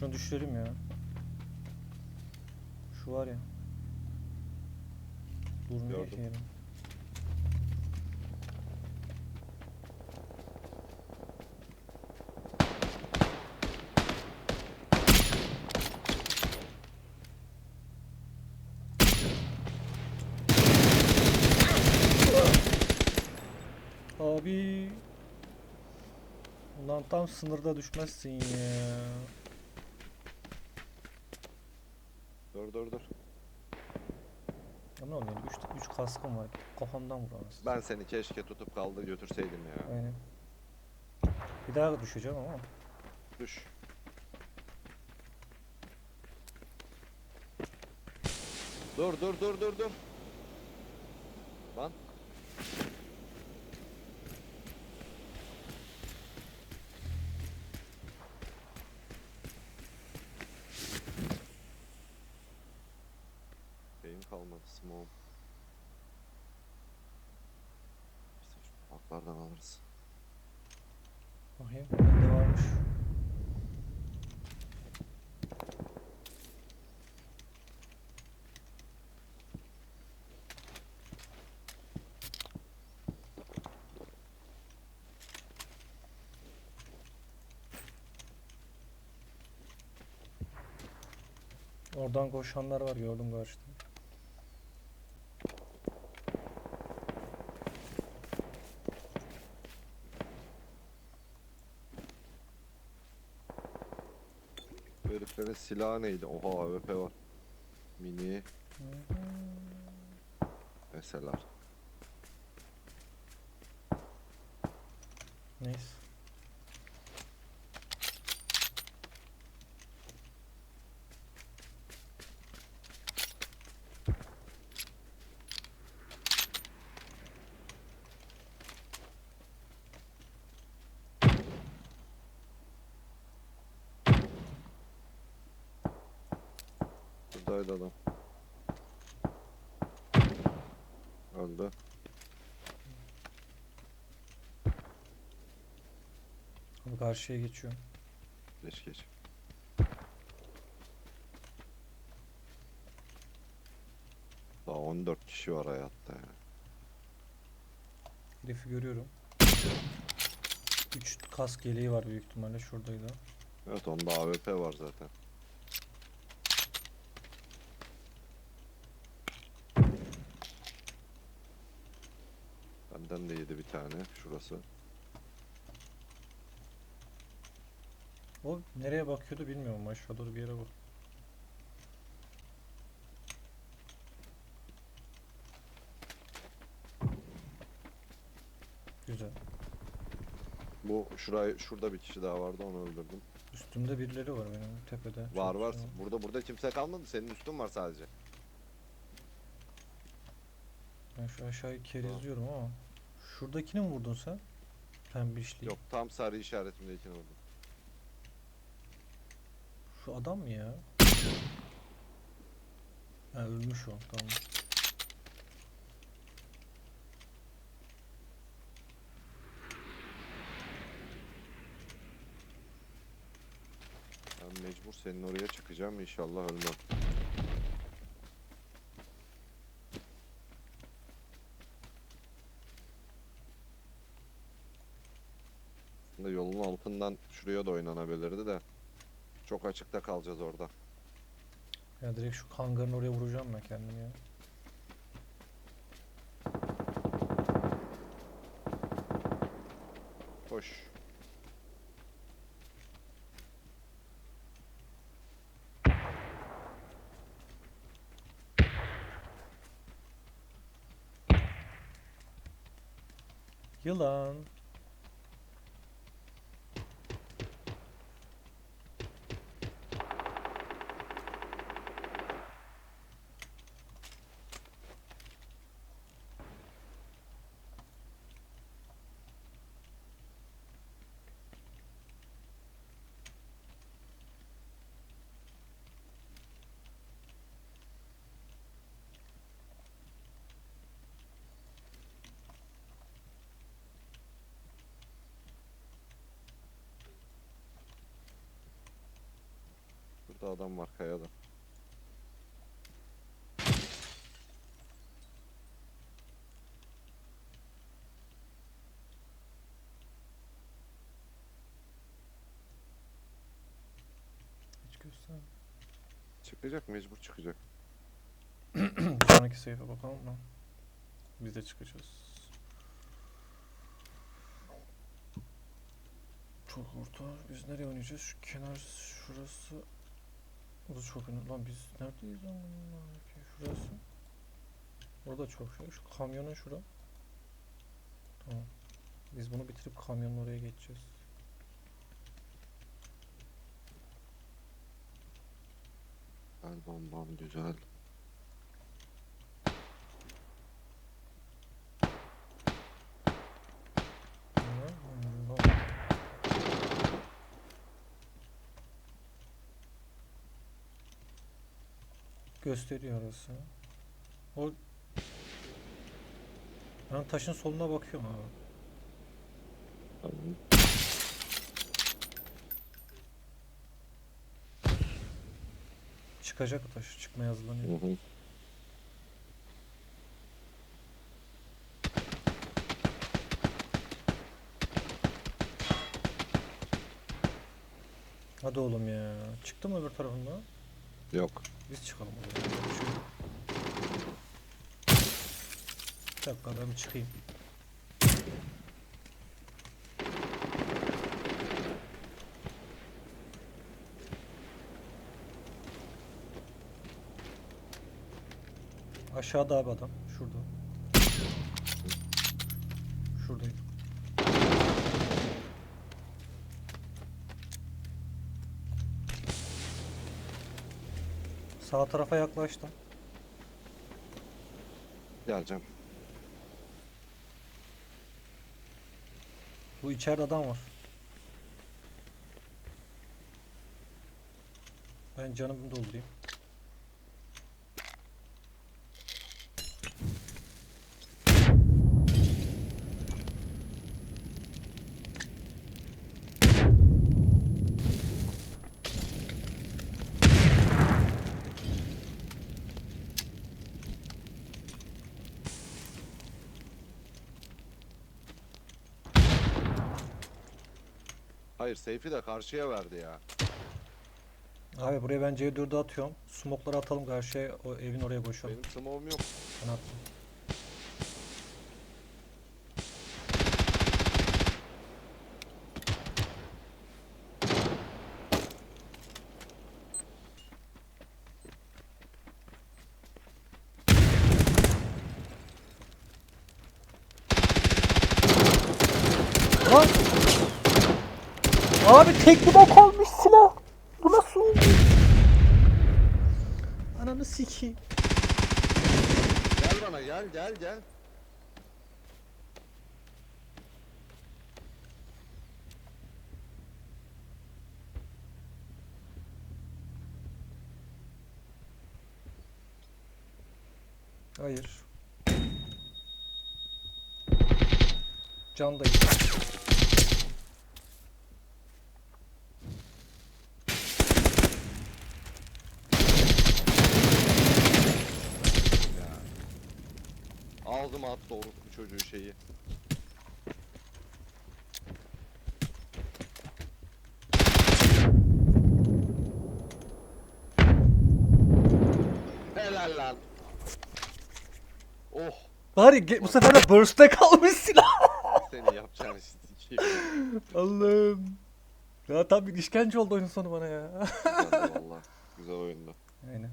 Şunu düşürelim ya. Şu var ya. Durmuyor ki yerim. Abi. Ulan tam sınırda düşmezsin ya. Dur dur dur. Ya ne oluyor? 3 3 kaskım var. Kafamdan vuramazsın. Ben seni keşke tutup kaldı götürseydim ya. Aynen. Bir daha düşeceğim ama. Düş. Dur dur dur dur dur. Lan. Beyin kalmadı small. İşte şu baklardan alırız. Bakayım. Bende varmış. Oradan koşanlar var gördüm karşıda. Bu heriflerin silahı neydi? Oha AWP var. Mini SLR. Neyse. Buradaydı adam. Öldü. Abi karşıya geçiyorum. Geç geç. Daha 14 kişi var hayatta ya. Herifi görüyorum. 3 kask yeleği var büyük ihtimalle şuradaydı. Evet onda AWP var zaten. Benden de yedi bir tane şurası. O nereye bakıyordu bilmiyorum aşağı doğru bir yere bak. Güzel. Bu şurayı şurada bir kişi daha vardı onu öldürdüm. Üstümde birileri var benim tepede. Var Çok var. güzel. Burada burada kimse kalmadı. Senin üstün var sadece. Ben şu aşağıyı kerizliyorum ama. Şuradakini mi vurdun sen? Pembişli. Yok tam sarı işaretimdekini vurdum. Şu adam mı ya? Ha ölmüş o tamam. Ben mecbur senin oraya çıkacağım inşallah ölmem. Yolun altından şuraya da oynanabilirdi de. Çok açıkta kalacağız orada. Ya direkt şu hangarın oraya vuracağım ben kendimi ya. Koş. Yılan. Şurada adam var kayada. Hiç göster. Çıkacak mecbur çıkacak. Sonraki sayfa bakalım mı? Biz de çıkacağız. Çok orta. Biz nereye oynayacağız? Şu kenar şurası. Burası çok önemli. Lan biz neredeyiz lan? Şurası. Burada çok şey. Şu kamyonun şura. Tamam. Biz bunu bitirip kamyonun oraya geçeceğiz. Gel bombam güzel. Ne? Hmm, bak. Gösteriyor orası. O ben taşın soluna bakıyorum abi. Tamam. Çıkacak o taş. Çıkmaya Hı hazırlanıyor. hı. Hadi oğlum ya. Çıktı mı öbür tarafında? Yok. Biz çıkalım o zaman. Bir dakika ben çıkayım. Aşağıda abi adam. Şurada. Şuradayım. Sağ tarafa yaklaştım. Geleceğim. Bu içeride adam var. Ben canımı doldurayım. Hayır Seyfi de karşıya verdi ya. Abi buraya ben C4'ü atıyorum. Smokları atalım karşıya o evin oraya koşalım. Benim smoke'um yok. Ben attım. Abi tekli bok olmuş silah. Bu nasıl oldu? Ananı sikeyim. Gel bana gel gel gel. Hayır. Candayım. Ya. Aldım attı orospu çocuğu şeyi. Helal lan. Oh Bari ge- bu sefer de burst'e kalmış silah. seni yapacağın sikeyim. Allah'ım. Ya tam bir işkence oldu oyunun sonu bana ya. Güzeldi valla. Güzel oyundu. Aynen.